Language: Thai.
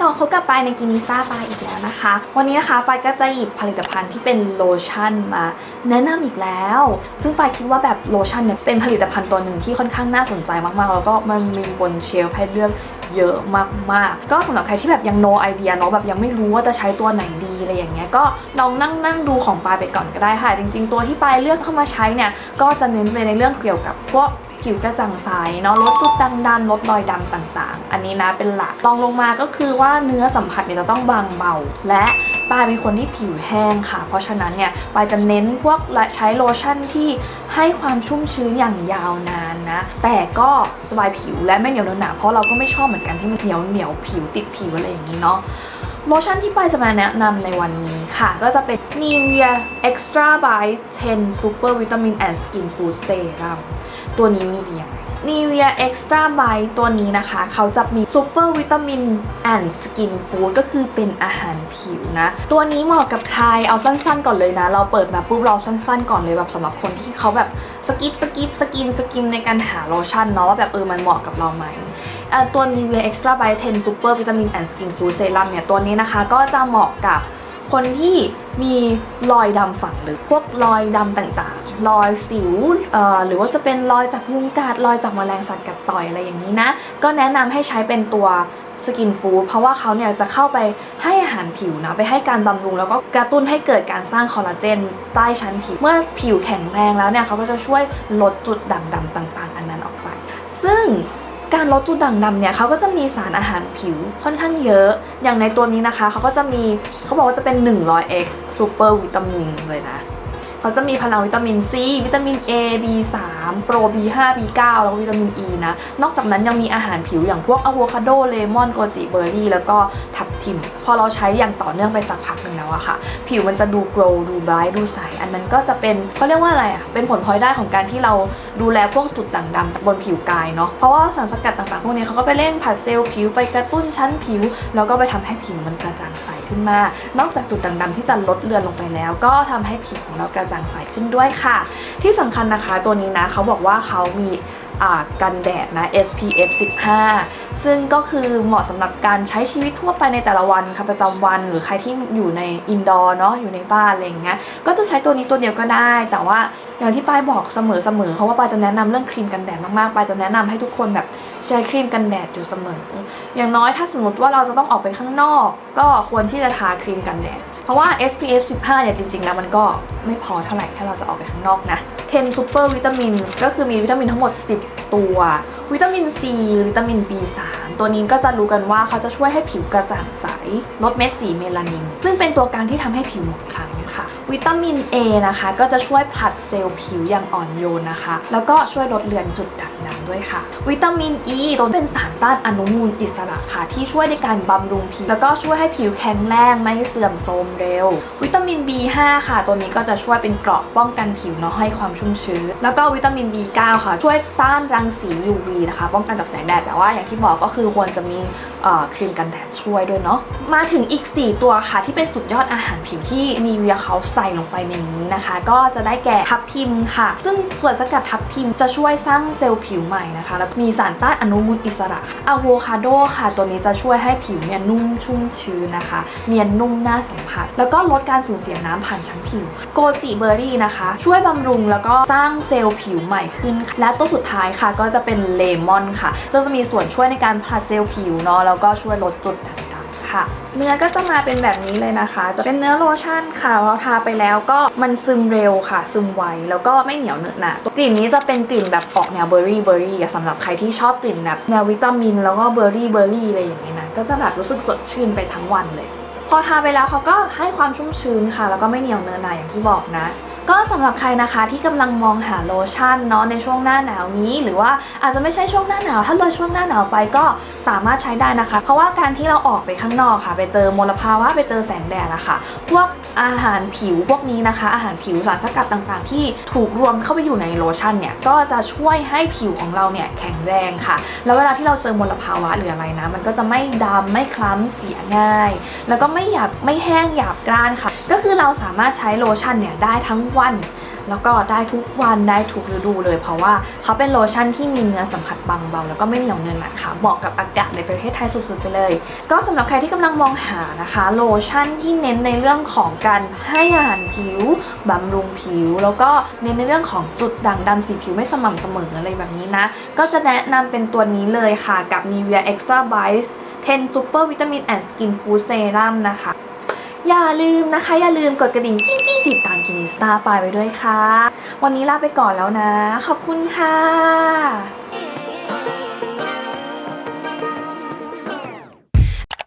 ทองพบกับปายในกินิซ่าปายอีกแล้วนะคะ วันนี้นะคะปายก็จะหยิบผลิตภัณฑ์ที่เป็นโลชั่นมาแนะนำอีกแล้ว ซึ่งปายคิดว่าแบบโลชั่นเนี่ยเป็นผลิตภัณฑ์ตัวหนึ่งที่ค่อนข้างน่าสนใจมากๆ แล้วก็มันมีบนเชลฟ์ให้เลือก เยอะมากๆ ก็สำหรับใครที่แบบยัง no idea เนาะแบบยังไม่รู้ว่าจะใช้ตัวไหนดีอะไรอย่างเงี้ยก็ลองนั่งนั่งดูของปายไปก่อนก็ได้ค่ะ จริง ๆ ตัวที่ปายเลือกเข้ามาใช้เนี่ยก็จะเน้นไปในเรื่องเกี่ยวกับพวกผิวกระจ่างใสเนาะลดจุดด่างดำลดรอยดำต่างๆ อันนี้นะเป็นหลักลองลงมาก็คือว่าเนื้อสัมผัสเนี่ยจะต้องบางเบา และปายเป็นคนที่ผิวแห้งค่ะ เพราะฉะนั้นเนี่ยปายจะเน้นพวกใช้โลชั่นที่ให้ความชุ่มชื้นอย่างยาวนาน นะ แต่ก็สบายผิวและไม่เหนียวเนอะหนาเพราะเราก็ไม่ชอบเหมือนกันที่มันเหนียวเหนียวผิวติดผิวอะไรอย่างนี้เนาะโลชั่นที่ปายจะมาแนะนำในวันนี้ค่ะ ก็จะเป็น Nivea Extra by 10 Super Vitamin and Skin Food Serum ตัวนี้มีดียังไง Nivea Extra by ตัวนี้นะคะ เขาจะมี Super Vitamin and Skin Food ก็คือเป็นอาหารผิวนะ ตัวนี้เหมาะกับใครเอาสั้นๆก่อนเลยนะ เราเปิดมาปุ๊บเราสั้นๆก่อนเลยแบบสำหรับคนที่เขาแบบสกิปสกิปสกินสกิมในการหาโลชั่นเนาะว่าแบบเออมันเหมาะกับเราไหมเอ่อตัว Nivea Extra by 10 Super Vitamin and Skin Food Serum เนี่ย ตัวนี้นะคะก็จะเหมาะกับ คนที่มีรอยดำฝังลึกพวกรอยดำต่างๆ รอยสิวหรือว่าจะเป็นรอยจากยุงกัดรอยจากแมลงสัตว์กัดต่อยอะไรอย่างนี้นะ ก็แนะนำให้ใช้เป็นตัวสกินฟู้ดเพราะว่าเขาเนี่ยจะเข้าไปให้อาหารผิวนะ ไปให้การบำรุง แล้วก็กระตุ้นให้เกิดการสร้างคอลลาเจนใต้ชั้นผิว เมื่อผิวแข็งแรงแล้วเนี่ยเขาก็จะช่วยลดจุดด่างดำต่างๆ อันนั้นออกไป ซึ่ง การลดจุดด่างดำเนี่ยเขาก็จะมีสารอาหารผิวค่อนข้างเยอะ อย่างในตัวนี้นะคะเขาก็จะมีเขาบอกว่าจะเป็น 100x super วิตามินเลยนะเขาจะมีพลังวิตามิน C วิตามิน A B3 โปร B5 B9 แล้วก็วิตามิน E นะ นอกจากนั้นยังมีอาหารผิวอย่างพวกอะโวคาโดเลมอนโกจิเบอร์รี่แล้วก็ทับ ทิม พอเราใช้อย่างต่อเนื่องไปสักพักหนึ่งแล้วอะค่ะ ผิวมันจะดูโกลดูไบรท์ดูใส อันนั้นก็จะเป็นเขาเรียกว่าอะไรอะเป็นผลพลอยได้ของการที่เราดูแลพวกจุดด่างดำบนผิวกายเนาะเพราะว่าสารสกัดต่างๆ พวกนี้เขาก็ไปเร่งผัดเซลล์ผิวไปกระตุ้นชั้นผิว แล้วก็ไปทำให้ผิวมันกระจ่างใสขึ้นมา นอกจากจุดด่างดำที่จะลดเลือนลงไปแล้ว ก็ทำให้ผิวของเรากระจ่างใสขึ้นด้วยค่ะ ที่สำคัญนะคะตัวนี้นะเขาบอกว่าเขามี กันแดดนะ SPF 15 ซึ่งก็คือเหมาะสำหรับการใช้ชีวิตทั่วไปในแต่ละวันค่ะประจำวัน หรือใครที่อยู่ในอินดอร์เนาะอยู่ในบ้านอะไรอย่างเงี้ยก็จะใช้ตัวนี้ตัวเดียวก็ได้ แต่ว่าอย่างที่ป้ายบอกเสมอๆเพราะว่าป้ายจะแนะนำเรื่องครีมกันแดดมากๆป้ายจะแนะนำให้ทุกคนแบบ ใช้ครีมกันแดดอยู่เสมอ อย่างน้อยถ้าสมมติว่าเราจะต้องออกไปข้างนอก ก็ควรที่จะทาครีมกันแดด เพราะว่า SPF 15 เนี่ยจริงๆ แล้วมันก็ไม่พอเท่าไหร่ถ้าเราจะออกไปข้างนอกนะ10 Super Vitamins ก็คือมีวิตามินทั้งหมด 10 ตัว วิตามิน C วิตามิน B3 ตัวนี้ก็จะรู้กันว่าเขาจะช่วยให้ผิวกระจ่างใส ลดเม็ดสีเมลานิน ซึ่งเป็นตัวกลางที่ทำให้ผิวหมองคล้ำค่ะ วิตามิน A นะคะ ก็จะช่วยผลัดเซลล์ผิวอย่างอ่อนโยนนะคะ แล้วก็ช่วยลดเลือนจุดด่าง ด้วยค่ะ วิตามิน E ตัวเป็นสารต้านอนุมูลอิสระค่ะ ที่ช่วยในการบำรุงผิว แล้วก็ช่วยให้ผิวแข็งแรงไม่เสื่อมโทรมเร็ว วิตามิน B5 ค่ะ ตัวนี้ก็จะช่วยเป็นเกราะป้องกันผิวเนาะให้ความชุ่มชื้น แล้วก็วิตามิน B9 ค่ะ ช่วยต้านรังสี UV นะคะ ป้องกันจากแสงแดดแต่ว่าอย่างที่บอกก็คือควรจะมีครีมกันแดดช่วยด้วยเนาะมาถึงอีก 4 ตัวค่ะ ที่เป็นสุดยอดอาหารผิวที่นีเวียเขาใส่ลงไปในนี้นะคะ ก็จะได้แก่ทับทิมค่ะ ซึ่งส่วนสกัดทับทิมจะช่วยสร้างเซลล์ผิวใหม่นะคะ แล้วมีสารต้านอนุมูลอิสระอะโวคาโดค่ะ ตัวนี้จะช่วยให้ผิวเนี่ยนุ่มชุ่มชื้นนะคะ เนียนนุ่มน่าสัมผัส แล้วก็ลดการสูญเสียน้ำผ่านชั้นผิว โกจิเบอร์รี่นะคะ ช่วยบำรุงแล้วก็สร้างเซลล์ผิวใหม่ขึ้น และตัวสุดท้ายค่ะก็จะเป็นเลมอนค่ะจะมีส่วนช่วยในการผลัดเซลล์ผิวเนาะแล้วก็ช่วยลดจุดด่าง ค่ะ เนื้อก็จะมาเป็นแบบนี้เลยนะคะ จะเป็นเนื้อโลชั่นค่ะเราทาไปแล้วก็มันซึมเร็วค่ะ ซึมไวแล้วก็ไม่เหนียวเหนอะหนะกลิ่นนี้จะเป็นกลิ่นแบบออกแนวเบอร์รี่เบอร์รี่สำหรับใครที่ชอบกลิ่นแบบแนววิตามิน แล้วก็เบอร์รี่เบอร์รี่อะไรอย่างเงี้นะก็จะแบบรู้สึกสดชื่นไปทั้งวันเลย พอทาไปแล้วเขาก็ให้ความชุ่มชื้นค่ะ แล้วก็ไม่เหนียวเนอะหนาอย่างที่บอกนะก็สำหรับใครนะคะที่กำลังมองหาโลชั่นเนาะในช่วงหน้าหนาวนี้ หรือว่าอาจจะไม่ใช่ช่วงหน้าหนาว ถ้าเลยช่วงหน้าหนาวไปก็ สามารถใช้ได้นะคะ เพราะว่าการที่เราออกไปข้างนอกค่ะ ไปเจอมลภาวะไปเจอแสงแดดอะคะ พวกอาหารผิวพวกนี้นะคะ อาหารผิวสารสกัดต่างๆ ที่ถูกรวมเข้าไปอยู่ในโลชั่นเนี่ยก็จะช่วยให้ผิวของเราเนี่ยแข็งแรงค่ะ แล้วเวลาที่เราเจอมลภาวะหรืออะไรนะ มันก็จะไม่ดำไม่คล้ำเสียง่าย แล้วก็ไม่หยาบไม่แห้งหยาบกร้านค่ะ ก็คือเราสามารถใช้โลชั่นเนี่ยได้ทั้งวัน แล้วก็ได้ทุกวันได้ทุกฤดูเลย เพราะว่าเขาเป็นโลชั่นที่มีเนื้อสัมผัสบางเบาแล้วก็ไม่เหนียวเนินนะคะเหมาะกับอากาศในประเทศไทยสุดๆไปเลย ก็สำหรับใครที่กำลังมองหานะคะ โลชั่นที่เน้นในเรื่องของการให้อาหารผิวบำรุงผิว แล้วก็เน้นในเรื่องของจุดด่างดำสีผิวไม่สม่ำเสมออะไรแบบนี้นะ ก็จะแนะนำเป็นตัวนี้เลยค่ะกับ Nivea Extra Bites 10 Super Vitamin and Skin Food Serum นะคะ อย่าลืมนะคะ อย่าลืมกดกระดิ่งกิ๊ง ติดตามกินิสตาไปไว้ด้วยค่ะ วันนี้ลาไปก่อนแล้วนะ ขอบคุณค่ะ